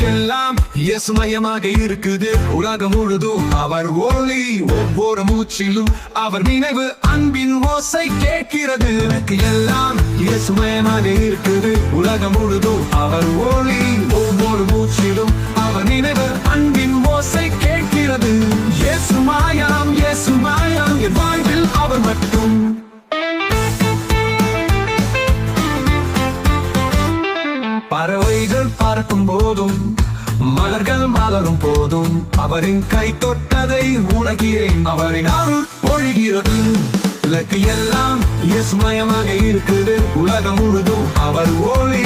எல்லாம் இயேசுமயமாக இருக்குது. உலகம் முழுதும் அவர் ஒளி ஒவ்வொரு மூச்சிலும் அவர் நினைவு அன்பின் ஓசை கேட்கிறது. எனக்கு எல்லாம் இயேசுமயமாக இருக்குது. உலகம் முழுதும் அவர் ஒளி ஒவ்வொரு மூச்சிலும் பறவைகள் போதும். மலர்கள் மலரும் போதும். அவரின் கை தொட்டதை உணர்கிறேன். அவரின் அருள் பொழிகிறது இலக்கு எல்லாம் இயேசுமயமாக இருக்குது. உலகம் முழுதும் அவர் ஒளி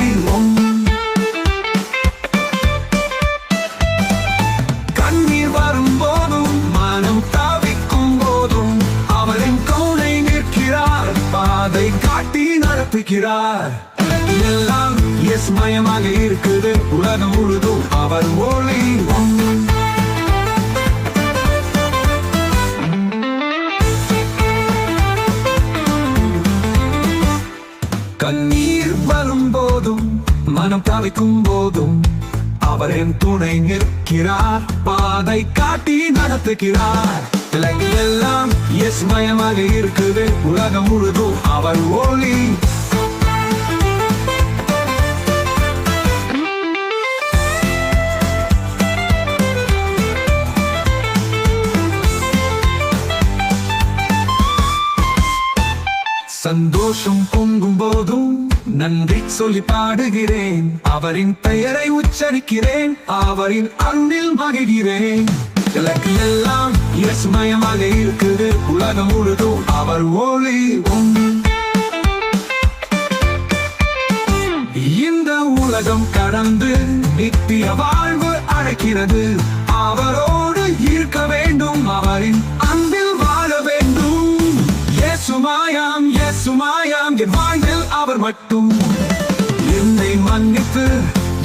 கண்ணீர் வரும் போதும். மனம் போதும். அவரின் கவுனை நிற்கிறார். பாதை காட்டி நடத்துகிறார் விஸ்மயமாக இருக்குது. உலகம் முழுதும் அவர் ஒளி கண்ணீர் வரும் போதும் மனம் தவிக்கும் போதும் அவர் என் துணை நிற்கிறார். பாதை காட்டி நடத்துகிறார். இலக்கு எல்லாம் எஸ் மயமாக இருக்குது. உலகம் முழுதும் அவர் ஒளி சந்தோஷம் பொங்கும் போதும் நன்றி சொல்லி பாடுகிறேன். அவரின் பெயரை உச்சரிக்கிறேன். அவரின் அன்பில் மகிழ்கிறேன். எனக்கு எல்லாம் இயேசுமயமாக இருக்குது. உலகம் முழுதும் அவர் ஒளி இந்த உலகம் கடந்து நித்திய வாழ்வு அழைக்கிறது அவரோடு இருக்க வேண்டும். அவரின் அன்பில் வாழ வேண்டும். இயேசுமாயாம் இயேசுமாயாம் என் வாழ்வில் அவர் மட்டும். என்னை மன்னித்து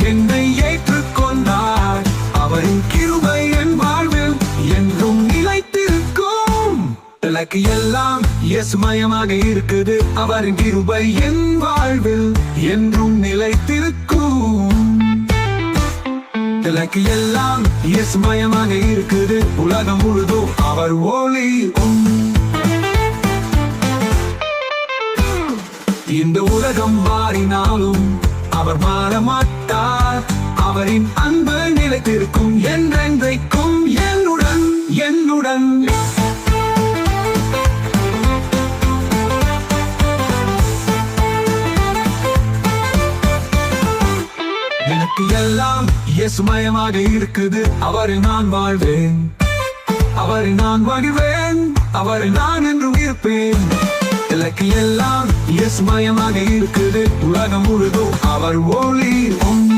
என்னை ஏற்றுக்கொண்டார். அவரின் கிருபை என் வாழ்வில் என்றும் நிலைத்திருக்கும். எனக்கு எல்லாம் எஸ்மயமாக இருக்குது. அவரின் கிருபை என் வாழ்வில் என்றும் நிலைத்திருக்கும். எனக்கு எல்லாம் எஸ்மயமாக இருக்குது. உலகம் முழுதும் அவர் ஒளி இந்த உலகம் மாறினாலும் அவர் மாறமாட்டார். அவரின் அன்பு நிலைத்திருக்கும் என்றென்றைக்கும் என்னுடன் என்னுடன். எனக்கு எல்லாம் இயேசுமயமாக இருக்குது. அவரை நான் வாழ்வேன். அவரை நான் வாழ்வேன் அவரை நான் என்றும் இருப்பேன். எனக்கு எல்லாம் இயேசுமயமாக இருக்குது. உலகம் முழுதும் அவர் ஒளி. உம்